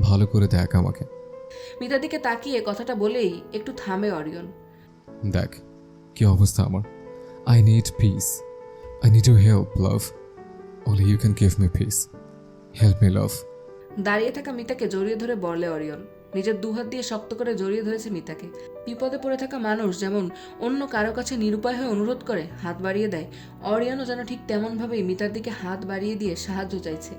ভালো করে দেখ আমাকে। মিতার দিকে তাকিয়ে কথাটা বলেই একটু থামে অরিয়ন। দেখ কি অবস্থা আমার। I need peace I need you help love only you can give me peace help me love দাঁড়িয়ে থাকা মিতাকে জড়িয়ে ধরে বলে অরিয়ন। নিজের দুহাত দিয়ে শক্ত করে জড়িয়ে ধরেছে মিতাকে। বিপদে পড়ে থাকা মানুষ যেমন অন্য কারও কাছে নিরুপায় হয়ে অনুরোধ করে হাত বাড়িয়ে দেয় অরিয়নও যেন ঠিক তেমনভাবেই মিতার দিকে হাত বাড়িয়ে দিয়ে সাহায্য চাইছে।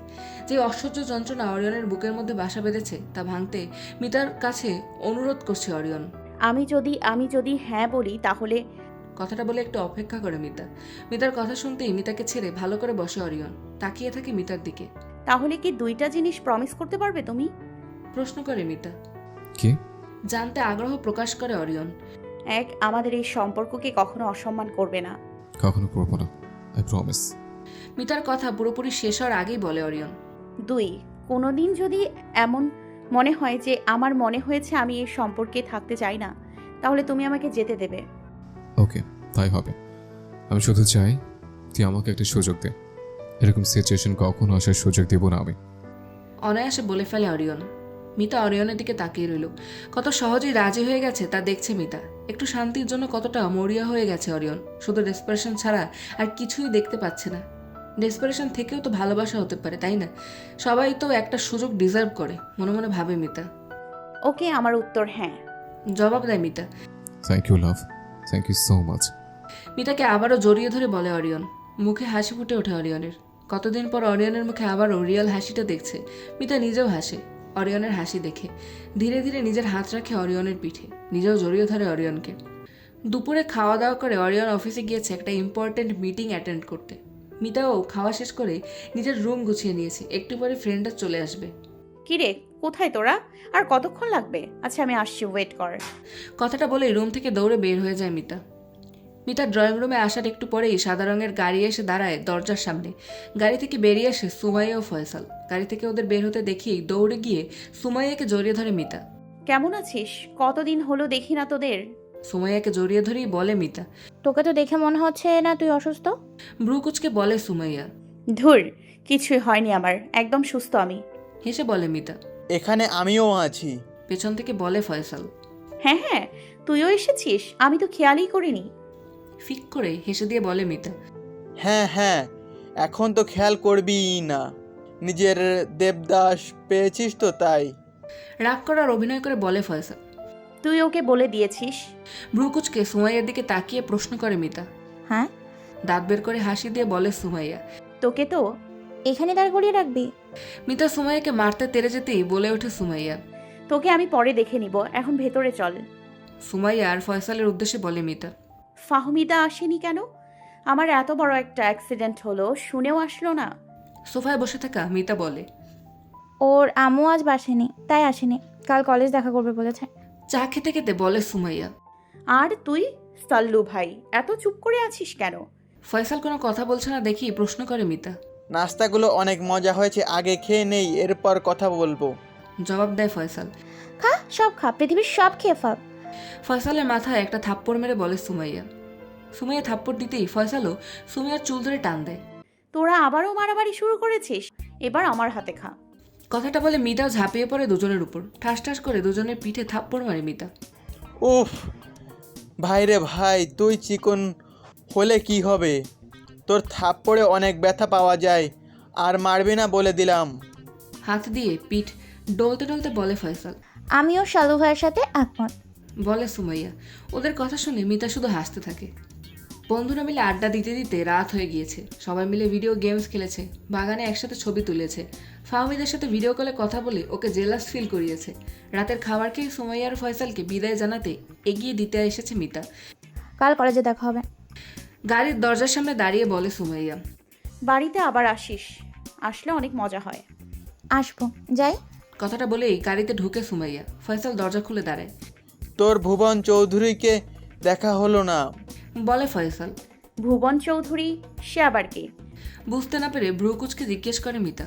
যে অসহ্য যন্ত্রণা অরিয়নের বুকের মধ্যে বাসা বেঁধেছে তা ভাঙতে মিতার কাছে অনুরোধ করছে অরিয়ন। আমি যদি আমি যদি হ্যাঁ বলি তাহলে কথাটা বলে একটু অপেক্ষা করে মিতা। মিতার কথা শুনতেই মিতাকে ছেড়ে ভালো করে বসে অরিয়ন তাকিয়ে থাকে মিতার দিকে। তাহলে কি দুইটা জিনিস প্রমিস করতে পারবে তুমি? প্রশ্ন করে মিতা। কি? জানতে আগ্রহ প্রকাশ করে অরিয়ন। এক আমাদের এই সম্পর্ককে কখনো অসম্মান করবে না। কখনো করব না আই প্রমিস মিতার কথা পুরোপুরি শেষ হওয়ার আগেই বলে অরিয়ন। দুই কোনোদিন যদি এমন মনে হয় যে আমার মনে হয়েছে আমি এই সম্পর্কে থাকতে চাই না তাহলে তুমি আমাকে যেতে দেবে। ওকে তাই হবে। আমি শুধু চাই তুই আমাকে একটা সুযোগ দে। এরকম সিচুয়েশন কখনো আসার সুযোগ দেবো না আমি। অনায়াসে বলে ফেলে অরিয়ন। মিতা অরিয়নের দিকে তাকিয়ে রইল। কত সহজেই রাজি হয়ে গেছে তা দেখছে মিতা। একটু শান্তির জন্য কতটা মরিয়া হয়ে গেছে অরিয়ন। শুধু ডেসপারেশন ছাড়া আর কিছুই দেখতে পাচ্ছে না। ডেসপারেশন থেকেও তো ভালোবাসা হতে পারে তাই না? সবাই তো একটা সুযোগ ডিজার্ভ করে মনে মনে ভাবে মিতা। ওকে আমার উত্তর হ্যাঁ। জবাব দেয় Mita. Thank you love thank you so much মিতাকে আবারও জড়িয়ে ধরে বলে অরিয়ন। মুখে হাসি ফুটে ওঠে অরিয়নের। কতদিন পর অরিয়নের মুখে আবারও রিয়েল হাসিটা দেখছে। মিতা নিজেও হাসে। অরিয়নের হাসি দেখে। ধীরে ধীরে নিজের হাত রাখে অরিয়নের পিঠে। নিজেও জড়িয়ে ধরে অরিয়নকে। দুপুরে খাওয়া দাওয়া করে অরিয়ন অফিসে গিয়েছে একটা ইম্পর্ট্যান্ট মিটিং অ্যাটেন্ড করতে। মিতাও খাওয়া শেষ করে নিজের রুম গুছিয়ে নিয়েছে। একটু পরে ফ্রেন্ডরা চলে আসবে। কিরে কোথায় তোরা? আর কতক্ষণ লাগবে? আচ্ছা আমি আসছি ওয়েট কর। কথাটা বলে রুম থেকে দৌড়ে বের হয়ে যায় মিতা। মিতা ড্রয়িং রুমে আসার একটু পরেই সাদা রঙের গাড়ি এসে দাঁড়ায় দরজার সামনে। গাড়ি থেকে বেরিয়ে আসে সুমাইয়া ও ফয়সাল। গাড়ি থেকে ওদের বের হতে দেখি দৌড়ে গিয়ে সুমাইয়াকে জড়িয়ে ধরে মিতা। কেমন আছিস? কতদিন হলো দেখি না তোদের। সুমাইয়াকে জড়িয়ে ধরেই বলে মিতা। তোকে তো দেখে মনে হচ্ছে না তুই অসুস্থ? ব্রুকুচকে বলে সুমাইয়া। ধুর কিছুই হয়নি আমার। একদম সুস্থ আমি। হেসে বলে মিতা। এখানে আমিও আছি। পেছন থেকে বলে ফয়সাল। হ্যাঁ হ্যাঁ তুইও এসেছিস। আমি তো খেয়ালই করিনি। ফিক করে হেসে দিয়ে বলে মিতা। হ্যাঁ হ্যাঁ এখন তো খেয়াল করবি না। নিজের দেবদাস পেয়েছিস তো তাই। রাগ করার অভিনয় করে বলে ফয়সা তুই ওকে বলে দিয়েছিস? ব্রুকুচকে সুমাইয়ার দিকে তাকিয়ে প্রশ্ন করে মিতা। হ্যাঁ? দাঁত বের করে হাসি দিয়ে বলে সুমাইয়া। তোকে তো? এখানে দাঁড় করিয়ে রাখবি। মিতা সুমাইয়াকে মারতে তেরে যেতেই বলে ওঠে সুমাইয়া। তোকে আমি পরে দেখে নিব এখন ভেতরে চল। সুমাইয়া আর ফয়সালের উদ্দেশ্যে বলে মিতা। ফাহমিদা আসেনি কেন? আমার এত বড় একটা অ্যাক্সিডেন্ট হলো শুনেও আসলো না। সোফায় বসে থাকা মিতা বলে। ওর আম্মু আজ বাসেনি তাই আসেনি। কাল কলেজ দেখা করবে বলেছে। চা খেতে খেতে বলে সুমাইয়া। আর তুই? সাল্লু ভাই এত চুপ করে আছিস কেন? ফয়সাল কোনো কথা বলছে না দেখি প্রশ্ন করে মিতা। নাস্তাগুলো অনেক মজা হয়েছে আগে খেয়ে নেই এরপর কথা বলব। জবাব দেয় ফয়সাল। খা সব খা পৃথিবীর সব খেয়ে ফেল। ফয়সালের মাথায় একটা থাপ্পড় মেরে বলে সুমাইয়া। সুমাইয়া থাপ্পড় দিতেই ফয়সালও সুমাইয়ার চুল ধরে টান দেয়। তোরা আবারও মারামারি শুরু করেছিস? এবার আমার হাতে খা। কথাটা বলে মিতাও ঝাঁপিয়ে পড়ে দুজনের উপর। ঠাস ঠাস করে দুজনের পিঠে থাপ্পড় মারে মিতা। উফ ভাই রে ভাই তুই চিকন হলে কি হবে? তোর থাপ্পড়ে অনেক ব্যথা পাওয়া যায় আর মারবি না বলে দিলাম। হাত দিয়ে পিঠ ডলতে ডলতে বলে ফয়সাল। আমিও শালু ভাইয়ের সাথে একমত। বলে সুমাইয়া। ওদের কথা শুনে মিতা শুধু হাসতে থাকে। বন্ধুরা মিলে আড্ডা দিতে দিতে রাত হয়ে গিয়েছে। সবাই মিলে ভিডিও গেমস খেলেছে। বাগানে একসাথে ছবি তুলেছে। ফাহমিদের সাথে ভিডিও কলে কথা বলে ওকে জেলাস ফিল করিয়েছে। রাতের খাবার খেয়ে সুমাইয়া আর ফয়সালকে বিদায় জানাতে এগিয়ে দিতে এসেছে মিতা। কাল কলেজে দেখা হবে। গাড়ির দরজার সামনে দাঁড়িয়ে বলে সুমাইয়া। বাড়িতে আবার আসিস। আসলে অনেক মজা হয়। আসব। যাই। কথাটা বলেই গাড়িতে ঢুকে সুমাইয়া। ফয়সাল দরজা খুলে দাঁড়ায়। তোর ভুবন চৌধুরীকে দেখা হলো না। বলে ফয়সাল। ভুবন চৌধুরী সে আবার কে বুঝতে না পেরে ব্রুকুচকে জিজ্ঞেস করে মিতা।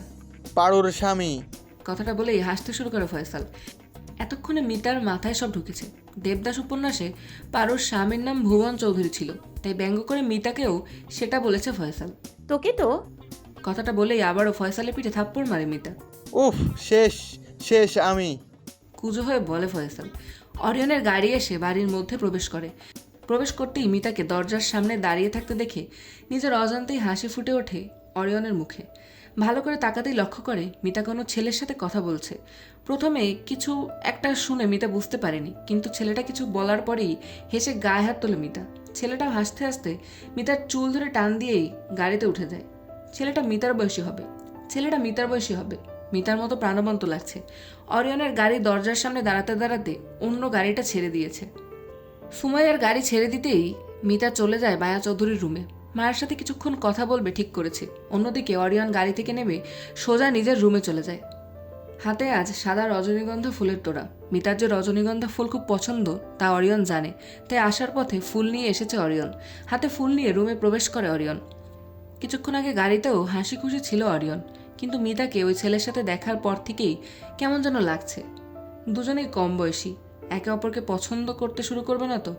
পাড়ুর স্বামী। কথাটা বলেই হাসতে শুরু করে ফয়সাল। এতক্ষণে মিতার মাথায় সব ঢুকেছে। দেবদাস উপন্যাসে পারোর স্বামীর নাম ভুবন চৌধুরী ছিল। তাই ব্যঙ্গ করে মিতাকেও সেটা বলেছে ফয়সাল। তোকে তো। কথাটা বলেই আবারও ফয়সালের পিঠে থাপ্পড় মারে মিতা। উফ শেষ শেষ আমি। কুজো হয়ে বলে ফয়সাল। অরিয়নের গাড়ি এসে বাড়ির মধ্যে প্রবেশ করে। প্রবেশ করতেই মিতাকে দরজার সামনে দাঁড়িয়ে থাকতে দেখে নিজের অজান্তেই হাসি ফুটে ওঠে অরিয়নের মুখে। ভালো করে তাকাতেই লক্ষ্য করে মিতা কোনো ছেলের সাথে কথা বলছে। প্রথমে কিছু একটা শুনে মিতা বুঝতে পারেনি, কিন্তু ছেলেটা কিছু বলার পরেই হেসে গায়ে হাত তোলে মিতা। ছেলেটাও হাসতে হাসতে মিতার চুল ধরে টান দিয়েই গাড়িতে উঠে যায়। ছেলেটা মিতার বয়সী হবে। ছেলেটা মিতার বয়সী হবে। মিতার মতো প্রাণবন্ত লাগছে। অরিয়নের গাড়ি দরজার সামনে দাঁড়াতে দাঁড়াতে অন্য গাড়িটা ছেড়ে দিয়েছে। সুমাইয়ার গাড়ি ছেড়ে দিতেই মিতা চলে যায় বায়া চৌধুরীর রুমে। মায়ের সাথে কিছুক্ষণ কথা বলবে ঠিক করেছে। অন্যদিকে অরিয়ন গাড়ি থেকে নেমে সোজা নিজের রুমে চলে যায়। হাতে আজ সাদা রজনীগন্ধা ফুলের তোড়া। মিতার যে রজনীগন্ধা ফুল খুব পছন্দ, তা অরিয়ন জানে। তাই আসার পথে ফুল নিয়ে এসেছে অরিয়ন। হাতে ফুল নিয়ে রুমে প্রবেশ করে অরিয়ন। কিছুক্ষণ আগে গাড়িতেও হাসি খুশি ছিল অরিয়ন। কিন্তু মিতাকে ওই ছেলের সাথে দেখার পর থেকেই কেমন যেন লাগছে। দুজনেই কম বয়সী। একে অপরকে পছন্দ করতে শুরু করবে না তো?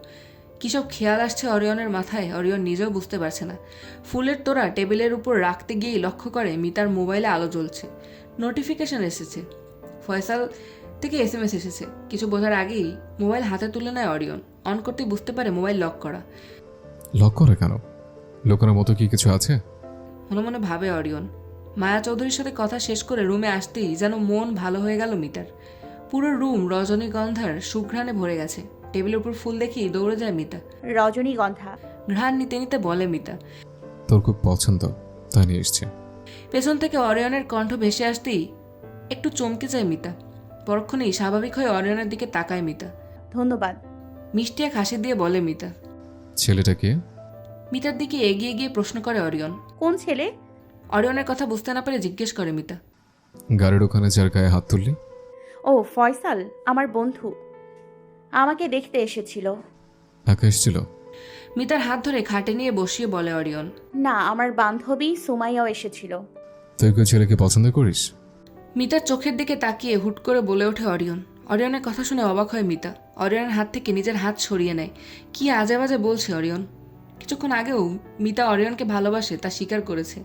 কিসব খেয়াল আসছে অরিয়নের মাথায়? অরিয়ন নিজেও বুঝতে পারছে না। ফুলের তোড়া টেবিলের উপর রাখতে গিয়েই লক্ষ্য করে মিতার মোবাইলে আলো জ্বলছে। নোটিফিকেশন এসেছে। ফয়সাল থেকে এস এম এস এসেছে। কিছু বোঝার আগেই মোবাইল হাতে তুলে নেয় অরিয়ন। অন করতেই বুঝতে পারে মোবাইল লক করা। লক করে কেন? লোকানোর মতো কি কিছু আছে? মনে মনে ভাবে অরিয়ন। মায়া চৌধুরীর সাথে কথা শেষ করে রুমে আসতেই যেন মন ভালো হয়ে গেল মিতার। পুরো রুম রজনীগন্ধার সুঘ্রাণে ভরে গেছে। টেবিলের উপর ফুল দেখেই দৌড়ে যায় মিতা। রজনীগন্ধা ঘ্রাণ নিতে নিতে বলে মিতা। তোর খুব পছন্দ তাই নিয়ে এসছে। পেছন থেকে অরিয়নের কণ্ঠ ভেসে আসতেই একটু চমকে যায় মিতা। পরক্ষণেই স্বাভাবিক হয়ে অরিয়নের দিকে তাকায় মিতা। ধন্যবাদ। মিষ্টি এক হাসি দিয়ে বলে মিতা। ছেলেটা কে? মিতার দিকে এগিয়ে গিয়ে প্রশ্ন করে অরিয়ন। কোন ছেলে? অরিয়নের কথা বুঝতে না পেরে জিজ্ঞেস করে মিতা। গাড়ির ওখানে যার গায়ে হাত তুললি? ও ফয়সাল আমার বন্ধু। আমাকে দেখতে এসেছিল। একা এসেছিল? মিতার হাত ধরে খাটে নিয়ে বসিয়ে বলে অরিয়ন। না আমার বান্ধবী সুমাইয়াও এসেছিল। তুই কেউ ছেলেকে পছন্দ করিস? মিতার চোখের দিকে তাকিয়ে হুট করে বলে ওঠে অরিয়ন। অরিয়নের কথা শুনে অবাক হয় মিতা। অরিয়নের হাত থেকে নিজের হাত সরিয়ে নেয়। কি আজে বাজে বলছে অরিয়ন? কিছুক্ষণ আগেও মিতা অরিয়নকে ভালোবাসে তা স্বীকার করেছে।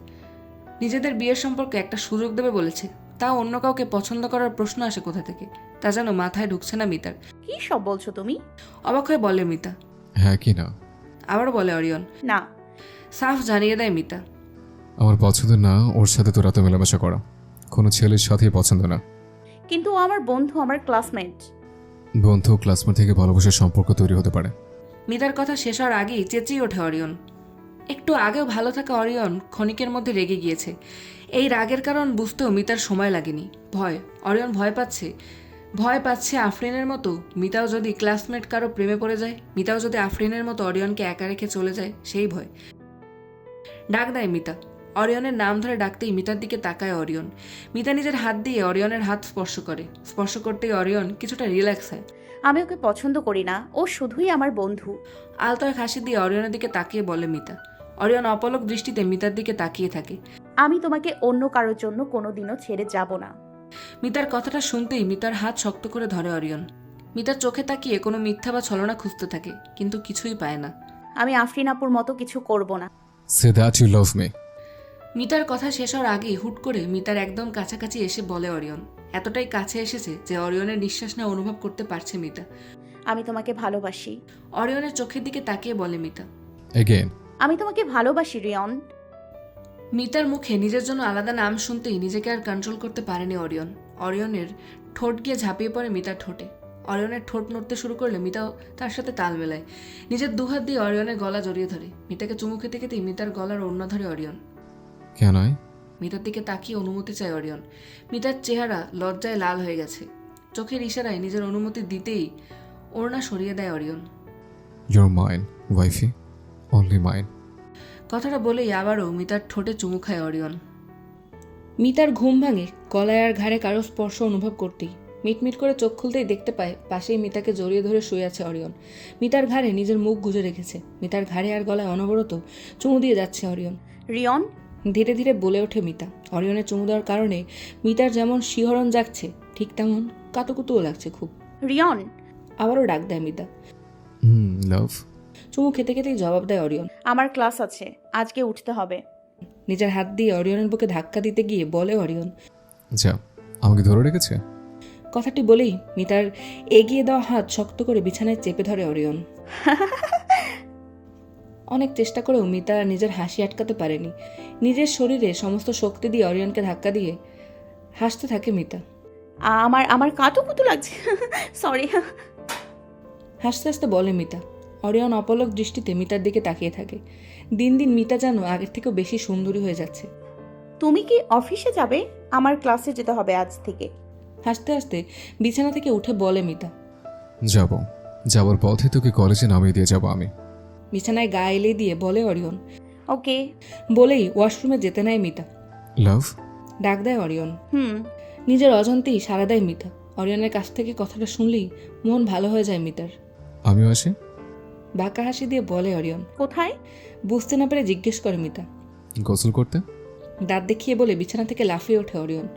নিজেদের বিয়ের সম্পর্কে একটা সুযোগ দেবে বলেছে। তাও অন্য কাউকে পছন্দ করার প্রশ্ন আসে কোথা থেকে? তা যেন মাথায় ঢুকছে না মিতার। কি সব বলছো তুমি? অবাক হয়ে বলে মিতা। হ্যাঁ কি না? আবার বলে অরিয়ন। না। সাফ জানিয়ে দেয় মিতা। আমার পছন্দ না ওর সাথে তোর এত মেলামেশা করা। কোনো ছেলের সাথেই পছন্দ না। কিন্তু ও আমার বন্ধু আমার ক্লাসমেট বন্ধু ক্লাসমেট থেকে ভালোবাসার সম্পর্ক তৈরি হতে পারে। মিতার কথা শেষ হওয়ার আগেই চেঁচিয়ে ওঠে অরিয়ন। একটু আগেও ভালো থাকা অরিয়ন ক্ষণিকের মধ্যে রেগে গিয়েছে। এই রাগের কারণ বুঝতেও মিতার সময় লাগেনি। ভয় অরিয়ন ভয় পাচ্ছে। ভয় পাচ্ছে আফরিনের মতো। মিতাও যদি ক্লাসমেট কারও প্রেমে পড়ে যায় মিতাও যদি আফরিনের মতো অরিয়নকে একা রেখে চলে যায় সেই ভয়। ডাক দেয় মিতা। অরিয়নের নাম ধরে ডাকতেই মিতার দিকে তাকায় অরিয়ন। মিতা নিজের হাত দিয়ে অরিয়নের হাত স্পর্শ করে। স্পর্শ করতেই অরিয়ন কিছুটা রিল্যাক্স হয়। আমি ওকে পছন্দ করি না। ও শুধুই আমার বন্ধু। আলতো এক হাসি দিয়ে অরিয়নের দিকে তাকিয়ে বলে মিতা। অরিয়ন অপলক দৃষ্টিতে মিতার দিকে তাকিয়ে থাকে। আমি তোমাকে অন্য কারোর জন্য কোনোদিনও ছেড়ে যাব না। মিতার কথাটা শুনতেই মিতার হাত শক্ত করে ধরে অরিয়ন। মিতার চোখে তাকিয়ে কোনো মিথ্যা বা ছলনা খুঁজতে থাকে কিন্তু কিছুই পায় না। আমি আফরিন আপুর মতো কিছু করব না। Say that you love me মিতার কথা শেষ হওয়ার আগেই হুট করে মিতার একদম কাছাকাছি এসে বলে অরিয়ন এতটাই কাছে এসেছে যে অরিয়নের নিঃশ্বাস না অনুভব করতে পারছে মিতা। আমি তোমাকে ভালোবাসি। অরিয়নের চোখের দিকে তাকিয়ে বলে মিতা এগেন আমি তোমাকে ভালোবাসি রিয়ন। মিতার মুখে নিজের জন্য আলাদা নাম শুনতেই নিজেকে আর কন্ট্রোল করতে পারেনি অরিয়ন। অরিয়নের ঠোঁট গিয়ে ঝাঁপিয়ে পড়ে মিতার ঠোঁটে। অরিয়নের ঠোঁট নড়তে শুরু করলে মিতাও তার সাথে তাল মেলায়। নিজের দুহাত দিয়ে অরিয়নের গলা জড়িয়ে ধরে। মিতাকে চুমু খেতে খেতেই মিতার গলার অন্য ধরে অরিয়ন। কেন মিতার দিকে তাকিয়ে অনুমতি চায় অরিয়ন। মিতার চেহারা লজ্জায় লাল হয়ে গেছে। চোখের ইশারায় নিজের অনুমতি দিতেই ওড়না সরিয়ে দেয় Orion. Your mine wifey only mine কথাটা বলেই আবারও মিতার ঠোঁটে চুমু খায় অরিয়ন। মিতার ঘুম ভাঙে গলায় আর ঘাড়ে কারও স্পর্শ অনুভব করতেই। মিটমিট করে চোখ খুলতেই দেখতে পায় পাশেই মিতাকে জড়িয়ে ধরে শুয়ে আছে অরিয়ন। মিতার ঘাড়ে নিজের মুখ গুজে রেখেছে। মিতার ঘাড়ে আর গলায় অনবরত চুমু দিয়ে যাচ্ছে অরিয়ন। রিয়ন? ধীরে ধীরে বলে ওঠে মিতা। অরিয়নের চুমু দেওয়ার কারণে মিতার যেমন শিহরণ জাগছে ঠিক তেমন কাতুকুতুও লাগছে খুব। রিয়ন? আবারও ডাক দেয় মিতা। হুম লাভ চুমু খেতে খেতেই জবাব দেয় অরিয়ন। আমার ক্লাস আছে আজকে উঠতে হবে। নিজের হাত দিয়ে অরিয়নের বুকে ধাক্কা দিতে গিয়ে বলে অরিয়ন। যা আমাকে ধরে রেখেছে? কথাটি বলেই মিতার এগিয়ে দেওয়া হাত শক্ত করে বিছানায় চেপে ধরে অরিয়ন। অনেক চেষ্টা করেও মিতা নিজের হাসি আটকাতে পারেনি। নিজের শরীরে সমস্ত শক্তি দিয়ে অরিয়নকে ধাক্কা দিয়ে হাসতে থাকে মিতা। আমার আমার কাতু কুতু লাগছে। সরি হাসতে হাসতে বলে মিতা। অরিয়ন অপলক দৃষ্টিতে মিতার দিকে তাকিয়ে থাকে। দিন দিন মিতা যেন আগের থেকেও বেশি সুন্দরী হয়ে যাচ্ছে। তুমি কি অফিসে যাবে? আমার ক্লাসে যেতে হবে আজ থেকে। হাসতে হাসতে বিছানা থেকে উঠে বলে মিতা। যাব। যাওয়ার পথে তোকে কলেজে নামিয়ে দিয়ে যাব আমি। বিছানায় গা এলে দিয়ে বলে অরিয়ন। ওকে। বলেই ওয়াশরুমে যেতে নেয় মিতা। লাভ? ডাক দেয় অরিয়ন। হুম। নিজের অজান্তেই সারা দেয় মিতা। অরিয়নের কাছ থেকে কথাটা শুনলেই মন ভালো হয়ে যায় মিতার। আমিও আসি। বাঁকা হাসি দিয়ে বলে অরিয়ন। কোথায়? বুঝতে না পেরে জিজ্ঞেস করে মিতা। গোসল করতে? দাঁত দেখিয়ে বলে বিছানা থেকে লাফিয়ে ওঠে অরিয়ন।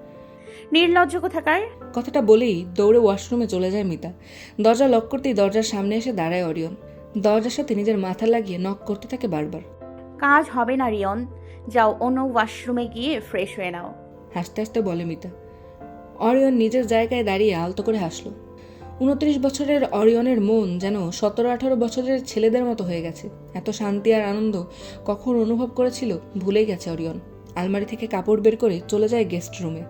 নির্লজ্জ কোথাকার? কথাটা বলেই দৌড়ে ওয়াশরুমে চলে যায় মিতা। দরজা লক করতেই দরজার সামনে এসে দাঁড়ায় অরিয়ন। দরজার সাথে নিজের মাথা লাগিয়ে নক করতে থাকে বারবার। কাজ হবে না রিয়ন। যাও অন্য ওয়াশরুমে গিয়ে ফ্রেশ হয়ে নাও। হাসতে হাসতে বলে মিতা। অরিয়ন নিজের জায়গায় দাঁড়িয়ে আলতো করে হাসলো। উনত্রিশ বছরের অরিয়নের মন যেন সতেরো আঠারো বছরের ছেলেদের মতো হয়ে গেছে। এত শান্তি আর আনন্দ কখন অনুভব করেছিল ভুলেই গেছে অরিয়ন। আলমারি থেকে কাপড় বের করে চলে যায় গেস্ট রুমে।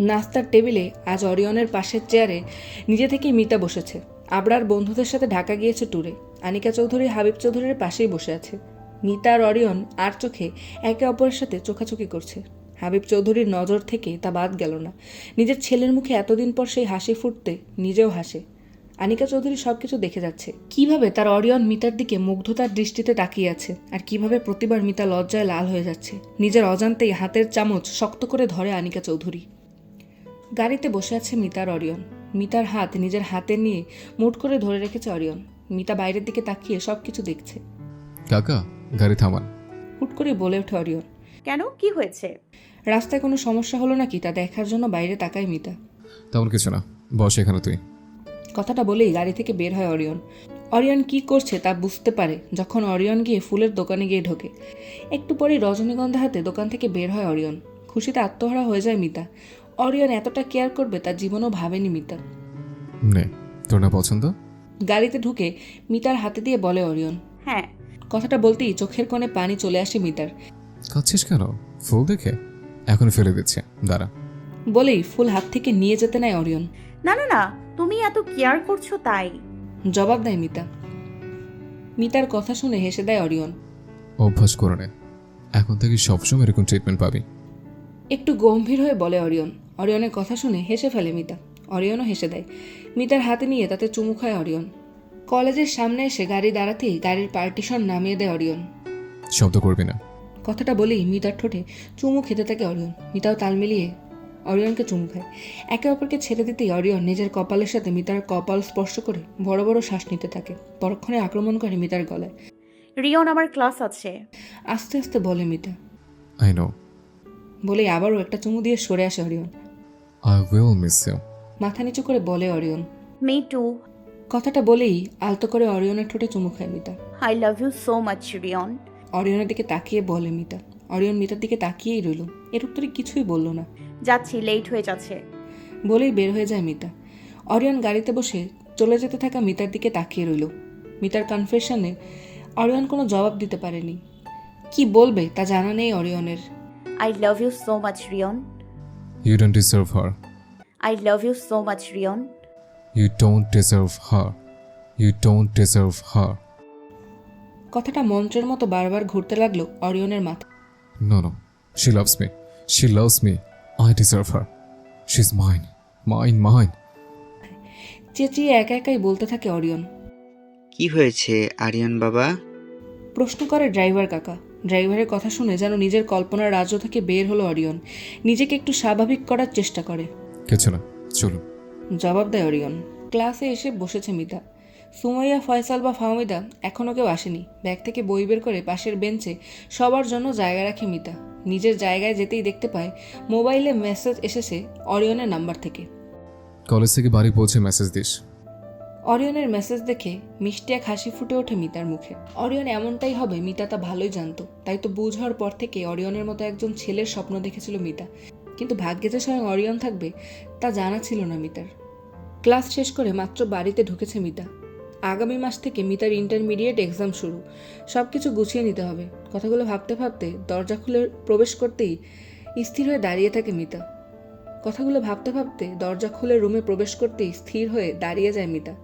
নাস্তার টেবিলে আজ অরিয়নের পাশের চেয়ারে নিজে থেকেই মিতা বসেছে। আবরার বন্ধুদের সাথে ঢাকা গিয়েছে ট্যুরে আনিকা চৌধুরী, হাবিব চৌধুরীর পাশেই বসে আছে। মিতা আর অরিয়ন আর চোখে একে অপরের সাথে চোখাচোখি করছে। হাবিব চৌধুরীর নজর থেকে তা বাদ গেল না। নিজের ছেলের মুখে এতদিন পর সেই হাসি ফুটতে নিজেও হাসে। আনিকা চৌধুরী সবকিছু দেখে যাচ্ছে। কীভাবে তার অরিয়ন মিতার দিকে মুগ্ধতার দৃষ্টিতে তাকিয়ে আছে আর কীভাবে প্রতিবার মিতা লজ্জায় লাল হয়ে যাচ্ছে। নিজের অজান্তেই হাতের চামচ শক্ত করে ধরে আনিকা চৌধুরী। গাড়িতে বসে আছে মিতার অরিয়ন। মিতার হাত নিজের হাতে নিয়ে মুঠ করে ধরে রেখেছে অরিয়ন। মিতা বাইরের দিকে তাকিয়ে সবকিছু দেখছে। কাকা গাড়ি থামান। হুট করে বলে ওঠে অরিয়ন। কেন? কি হয়েছে? রাস্তায় কোনো সমস্যা হলো নাকি? তা দেখার জন্য বাইরে তাকায় মিতা। তেমন কিছু না। বস এখানে তুই। কথাটা বলেই গাড়ি থেকে বের হয় অরিয়ন। অরিয়ন কি করছে তা বুঝতে পারে যখন অরিয়ন গিয়ে ফুলের দোকানে গিয়ে ঢোকে। একটু পরেই রজনীগন্ধা হাতে দোকান থেকে বের হয় অরিয়ন। খুশিতে আত্মহারা হয়ে যায় মিতা। অরিয়ন এতটা কেয়ার করবে তার জীবনও ভাবেনি মিতা। নে তোর না পছন্দ? গাড়িতে ঢুকে মিতার হাতে দিয়ে বলে অরিয়ন। হ্যাঁ। কথাটা বলতেই চোখের কোণে পানি চলে আসে মিতার। কাচ্ছিস কেন? ফুল দেখে? এখন ফেলে দিচ্ছে। দাঁড়া। বলেই ফুল হাত থেকে নিয়ে যেতে নেয় অরিয়ন। না না না তুমি এত কেয়ার করছ তাই। জবাব দেয় মিতা। মিতার কথা শুনে হেসে দেয় অরিয়ন। অভ্যাস করে নে। এখন থেকে সবসময় এরকম ট্রিটমেন্ট পাবি। একটু গম্ভীর হয়ে বলে অরিয়ন। অরিয়নের কথা শুনে হেসে ফেলে মিতা। অরিয়নও হেসে দেয়। মিতার হাতে নিয়ে তাতে চুমু খায় অরিয়ন। কলেজের সামনে এসে গাড়ি দাঁড়াতেই গাড়ির পার্টিশন নামিয়ে দেয় অরিয়ন। শব্দ করবি না। কথাটা বলেই মিতার ঠোঁটে চুমু খেতে থাকে অরিয়ন। মিতাও তাল মিলিয়ে অরিয়নকে চুমু খায়। একে অপরকে ছেড়ে দিতেই অরিয়ন নিজের কপালের সাথে মিতার কপাল স্পর্শ করে বড় বড় শ্বাস নিতে থাকে। পরক্ষণে আক্রমণ করে মিতার গলায়। রিয়ন আমার ক্লাস আছে। আস্তে আস্তে বলে মিতা আই নো বলে আবারও একটা চুমু দিয়ে সরে আসে Orion. I will miss you মাথা নিচু করে বলে অরিয়ন। মি টু কথাটা বলেই আলতো করে অরিয়নের ঠোঁটে চুমু খায় Mita I love you so much Rion. অরিয়নের দিকে তাকিয়ে বলে মিতা। অরিয়ন মিতার দিকে তাকিয়েই রইল। এর উত্তরে কিছুই বলল না। যাচ্ছি লেট হয়ে যাচ্ছে। বলেই বের হয়ে যায় মিতা। অরিয়ন গাড়িতে বসে চলে যেতে থাকা মিতার দিকে তাকিয়ে রইল। মিতার কনফেশনে অরিয়ন কোনো জবাব দিতে পারেনি। কি বলবে তা জানা নেই অরিয়নের। I love you so much Rion you don't deserve her I love you so much Rion you don't deserve her you don't deserve her কথাটা মন্ত্রের মতো বারবার ঘুরতে লাগল অরিয়নের মাথা No, no. She loves me. She loves me. I deserve her. She's mine. Mine, mine. চেঁচিয়ে একা একাই বলতে থাকে অরিয়ন কি হয়েছে আরিয়ান বাবা প্রশ্ন করে ড্রাইভার কাকা ড্রাইভারের কথা শুনে যেন নিজের কল্পনার রাজ্য থেকে বের হলো অরিয়ন নিজেকে একটু স্বাভাবিক করার চেষ্টা করে কিছু না চলুন জবাব দেয় অরিয়ন ক্লাসে এসে বসেছে মিতা সুমাইয়া ফয়সাল বা ফাহমিদা এখনও কেউ আসেনি। ব্যাগ থেকে বই বের করে পাশের বেঞ্চে সবার জন্য জায়গা রাখে মিতা। নিজের জায়গায় যেতেই দেখতে পায় মোবাইলে মেসেজ এসেছে অরিয়নের নাম্বার থেকে। কলেজ থেকে বাড়ি পৌঁছে মেসেজ দিস। অরিয়নের মেসেজ দেখে মিষ্টি এক হাসি ফুটে ওঠে মিতার মুখে। অরিয়ন এমনটাই হবে মিতা তা ভালোই জানতো। তাই তো বুঝ হওয়ার পর থেকে অরিয়নের মতো একজন ছেলের স্বপ্ন দেখেছিল মিতা। কিন্তু ভাগ্যে যে স্বয়ং অরিয়ন থাকবে তা জানা ছিল না মিতার। ক্লাস শেষ করে মাত্র বাড়িতে ঢুকেছে মিতা। আগামী মাস থেকে মিতার ইন্টারমিডিয়েট এক্সাম শুরু। সব কিছু গুছিয়ে নিতে হবে। কথাগুলো ভাবতে ভাবতে দরজা খুলে প্রবেশ করতেই স্থির হয়ে দাঁড়িয়ে থাকে মিতা। কথাগুলো ভাবতে ভাবতে দরজা খুলে রুমে প্রবেশ করতেই স্থির হয়ে দাঁড়িয়ে যায় মিতা।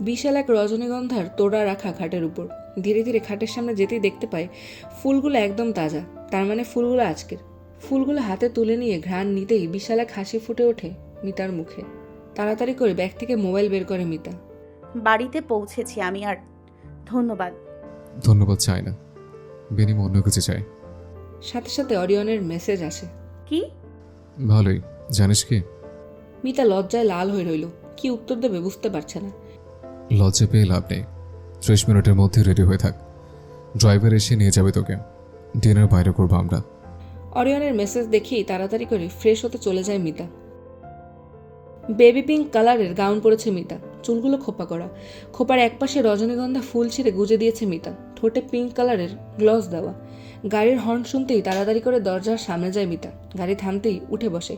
বিশাল এক রজনীগন্ধার তোড়া রাখা খাটের উপর। ধীরে ধীরে খাটের সামনে যেতেই দেখতে পায়, ফুলগুলো একদম তাজা। তার মানে ফুলগুলো আজকের। ফুলগুলো হাতে তুলে নিয়ে ঘ্রাণ নিতেই বিশাল এক হাসি ফুটে ওঠে মিতার মুখে। তাড়াতাড়ি করে ব্যাগ থেকে মোবাইল বের করে মিতা। বাড়িতে পৌঁছেছি আমি আর ধন্যবাদ। ধন্যবাদ চাই না। বিনিময় অন্য কিছু চাই। সাথে সাথে অরিয়নের মেসেজ আসে। কি? ভালোই। জানিস কি? মিতা লজ্জায় লাল হয়ে রইল। কি উত্তর দেবে বুঝতে পারছে না। লজ্জা পেয়ে লাভ নেই। ত্রিশ মিনিটের মধ্যে রেডি হয়ে থাক। ড্রাইভার এসে নিয়ে যাবে তোকে। ডিনার বাইরে করব আমরা। অরিয়নের মেসেজ দেখেই তাড়াতাড়ি করে ফ্রেশ হতে চলে যায় মিতা। বেবি পিঙ্ক কালারের গাউন পরেছে মিতা। চুলগুলো খোপা করা। খোপার একপাশে রজনীগন্ধা ফুল ছিঁড়ে গুজে দিয়েছে মিতা। ঠোঁটে পিঙ্ক কালারের গ্লভস দেওয়া। গাড়ির হর্ন শুনতেই তাড়াতাড়ি করে দরজার সামনে যায় মিতা। গাড়ি থামতেই উঠে বসে।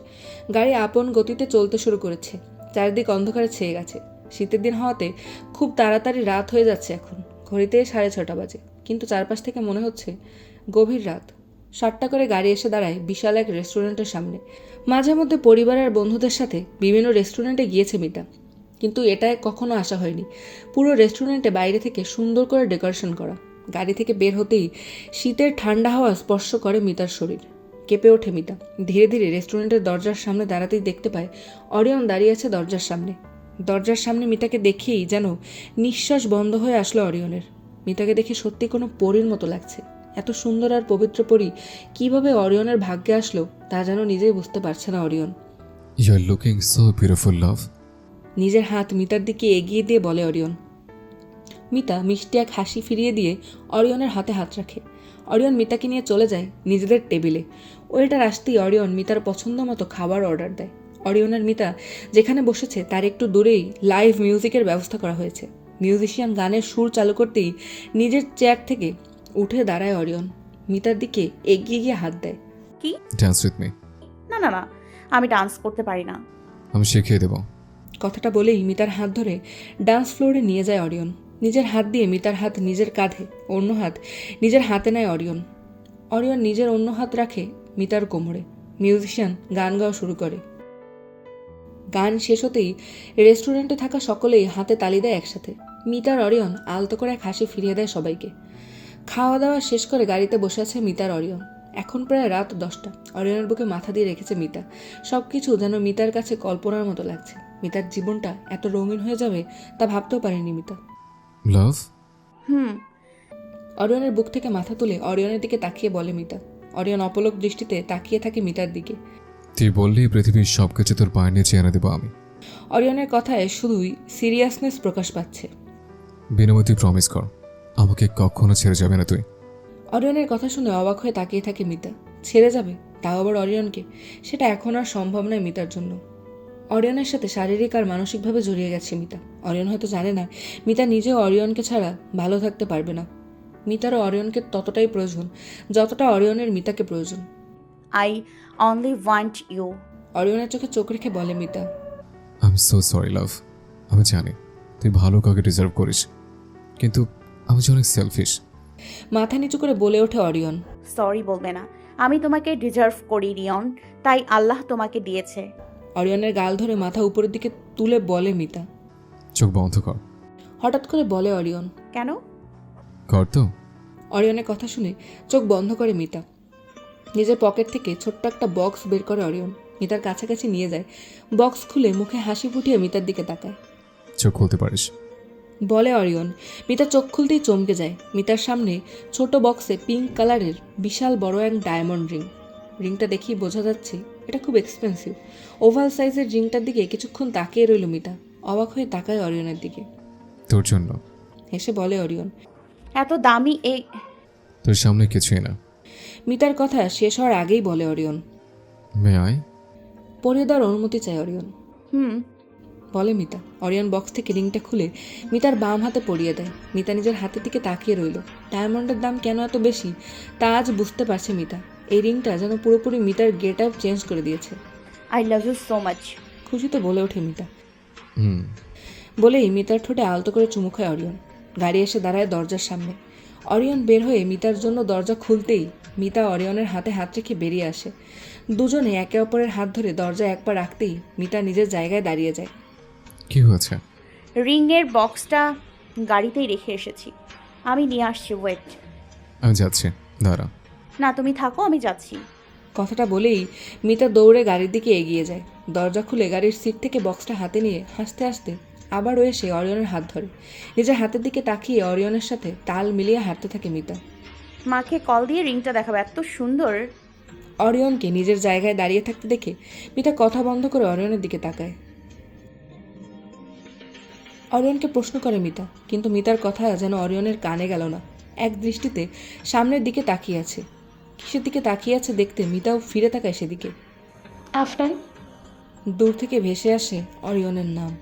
গাড়ি আপন গতিতে চলতে শুরু করেছে। চারিদিক অন্ধকারে ছেয়ে গেছে। শীতের দিন হওয়াতে খুব তাড়াতাড়ি রাত হয়ে যাচ্ছে এখন। ঘড়িতে সাড়ে ছটা বাজে। কিন্তু চারপাশ থেকে মনে হচ্ছে গভীর রাত। সাতটা করে গাড়ি এসে দাঁড়ায় বিশাল এক রেস্টুরেন্টের সামনে। মাঝে মধ্যে পরিবার আর বন্ধুদের সাথে বিভিন্ন রেস্টুরেন্টে গিয়েছে মিতা। কিন্তু এটা কখনো আসা হয়নি। পুরো রেস্টুরেন্টে বাইরে থেকে সুন্দর করে ডেকোরেশন করা। গাড়ি থেকে বের হতেই শীতের ঠান্ডা হাওয়া স্পর্শ করে মিতার শরীর। কেঁপে ওঠে মিতা। ধীরে ধীরে রেস্টুরেন্টের দরজার সামনে দাঁড়াতেই দেখতে পায় অরিয়ন দাঁড়িয়ে আছে দরজার সামনে। দরজার সামনে মিতাকে দেখেই যেন নিঃশ্বাস বন্ধ হয়ে আসলো অরিয়নের। মিতাকে দেখে সত্যি কোনো পরীর মতো লাগছে। এত সুন্দর আর পবিত্র পরী কীভাবে অরিয়নের ভাগ্যে আসলো তা যেন নিজেই বুঝতে পারছে না Orion. You are looking so beautiful love নিজের হাত মিতার দিকে এগিয়ে দিয়ে বলে অরিয়ন। মিতা মিষ্টি এক হাসি ফিরিয়ে দিয়ে অরিয়নের হাতে হাত রাখে। অরিয়ন মিতাকে নিয়ে চলে যায় নিজেদের টেবিলে। ওয়েটার আসতেই অরিয়ন মিতার পছন্দ মতো খাবার অর্ডার দেয়। অরিয়নের মিতা যেখানে বসেছে তার একটু দূরেই লাইভ মিউজিকের ব্যবস্থা করা হয়েছে। মিউজিশিয়ান গানের সুর চালু করতেই নিজের চেয়ার থেকে উঠে দাঁড়ায় অরিয়ন। মিতার দিকে এগিয়ে গিয়ে হাত দেয়। কি? ডান্স উইথ মি না না না আমি ডান্স করতে পারি না। আমি শিখিয়ে দেবো। কথাটা বলেই মিতার হাত ধরে ডান্স ফ্লোরে নিয়ে যায় অরিয়ন। নিজের হাত দিয়ে মিতার হাত নিজের কাঁধে, অন্য হাত নিজের হাতে নেয় অরিয়ন। অরিয়ন নিজের অন্য হাত রাখে মিতার কোমরে। মিউজিশিয়ান গান গাওয়া শুরু করে। গান শেষ হতেই রেস্টুরেন্টে থাকা সকলেই হাতে তালি দেয় একসাথে। মিতার অরিয়ন আলতো করে এক হাসি ফিরিয়ে দেয় সবাইকে। খাওয়া দাওয়া শেষ করে গাড়িতে বসে আছে মিতার অরিয়ন। এখন প্রায় রাত দশটা। অরিয়নের বুকে মাথা দিয়ে রেখেছে মিতা। সব কিছু যেন মিতার কাছে কল্পনার মতো লাগছে। মিতার জীবনটা এত রঙিন হয়ে যাবে তা ভাবতেও পারেনি মিতা। লাভ? হুম। অরিয়নের বুক থেকে মাথা তুলে অরিয়নের দিকে তাকিয়ে বলে মিতা। অরিয়ন অপলক দৃষ্টিতে তাকিয়ে থাকে মিতার দিকে। তুই বললি পৃথিবীর সব কিছু তোর পায়ের নিচে এনে দেবো আমি। অরিয়নের কথায় শুধুই সিরিয়াসনেস প্রকাশ পাচ্ছে। বিনিময় তুই প্রমিস কর আমাকে কখনো ছেড়ে যাবে না তুই। অরিয়নের কথা শুনে অবাক হয়ে তাকিয়ে থাকে মিতা। ছেড়ে যাবে তাও আবার অরিয়নকে। সেটা এখন আর সম্ভব নয় মিতার জন্য। অরিয়নের সাথে শারীরিক আর মানসিকভাবে জড়িয়ে গেছে মিতা। অরিয়ন হয়তো জানে না মিতা নিজেও অরিয়নকে ছাড়া ভালো থাকতে পারবে না। মিতারও অরিয়নকে ততটাই প্রয়োজন যতটা অরিয়নের মিতাকে প্রয়োজন। আই অনলি ওয়ান্ট ইউ অরিয়নের চোখে চোখ রেখে বলে Mita. I am so sorry love আমি জানি তুই ভালো কাউকে ডিজার্ভ করিস। কিন্তু আমি যে অনেক সেলফিশ মাথা নিচু করে বলে ওঠে অরিয়ন। সরি বলবে না। আমি তোমাকে ডিজার্ভ করি রিয়ন। তাই আল্লাহ তোমাকে দিয়েছে। অরিয়নের গাল ধরে মাথা উপরের দিকে তুলে বলে মিতা। চোখ বন্ধ কর। হঠাৎ করে বলে অরিয়ন। কেন? কর তো। অরিয়নের কথা শুনে চোখ বন্ধ করে মিতা। নিজের পকেট থেকে ছোট্ট একটা বক্স বের করে অরিয়ন। মিতার কাছাকাছি নিয়ে যায়। বক্স খুলে মুখে হাসি ফুটিয়ে মিতার দিকে তাকায়। চোখ খুলতে পারিস। বলে অরিয়ন। মিতা চোখ খুলতেই চমকে যায়। মিতার সামনে ছোট বক্সে পিঙ্ক কালারের বিশাল বড় এক ডায়মন্ড রিং। রিংটা দেখেই বোঝা যাচ্ছে এটা খুব এক্সপেন্সিভ ওভাল সাইজের রিংটার দিকে কিছুক্ষণ তাকিয়ে রইল মিতা। অবাক হয়ে তাকায় অরিয়নের দিকে। তোর জন্য। হেসে বলে অরিয়ন। এত দামি এই তোর সামনে কিছুই না। মিতার কথা শেষ হওয়ার আগেই বলে অরিয়ন। মে আই পরিয়ে দেওয়ার অনুমতি চায় অরিয়ন। হুম। বলে মিতা। অরিয়ন বক্স থেকে রিংটা খুলে মিতার বাম হাতে পরিয়ে দেয়। মিতা নিজের হাতের দিকে তাকিয়ে রইল। ডায়মন্ডের দাম কেন এত বেশি? তা আজ বুঝতে পারছে মিতা। এই রিংটা যেন পুরোপুরি মিতার গেট আপ চেঞ্জ করে দিয়েছে। I love you so much খুশিতে বলে ওঠে মিতা। হুম। বলেই মিতার ঠোঁটে আলতো করে চুমু খায় অরিয়ন। গাড়ি এসে দাঁড়ায় দরজার সামনে। অরিয়ন বের হয়ে মিতার জন্য দরজা খুলতেই মিতা অরিয়নের হাতে হাত রেখে বেরিয়ে আসে। দুজনে একে অপরের হাত ধরে দরজা একবার রাখতেই মিতা নিজের জায়গায় দাঁড়িয়ে যায়। কি হয়েছে? রিংয়ের বক্সটা গাড়িতেই রেখে এসেছি। আমি নিয়ে আসছি ওয়েট। আমি যাচ্ছি দাঁড়া। না তুমি থাকো আমি যাচ্ছি। কথাটা বলেই মিতা দৌড়ে গাড়ির দিকে এগিয়ে যায়। দরজা খুলে গাড়ির সিট থেকে বক্সটা হাতে নিয়ে হাসতে হাসতে আবারও এসে অরিয়নের হাত ধরে। নিজের হাতের দিকে তাকিয়ে অরিয়নের সাথে তাল মিলিয়ে হাঁটতে থাকে মিতা। মাকে কল দিয়ে রিংটা দেখাবো এত সুন্দর। অরিয়নকে নিজের জায়গায় দাঁড়িয়ে থাকতে দেখে মিতা কথা বন্ধ করে অরিয়নের দিকে তাকায়। অরিয়নকে প্রশ্ন করে মিতা কিন্তু মিতার কথা যেন অরিয়নের কানে গেল না। এক দৃষ্টিতে সামনের দিকে তাকিয়ে আছে। কিসের দিকে তাকিয়ে আছে দেখতে মিতাও ফিরে তাকায় সেদিকে। আফনান দূর থেকে ভেসে আসে অরিয়নের নাম।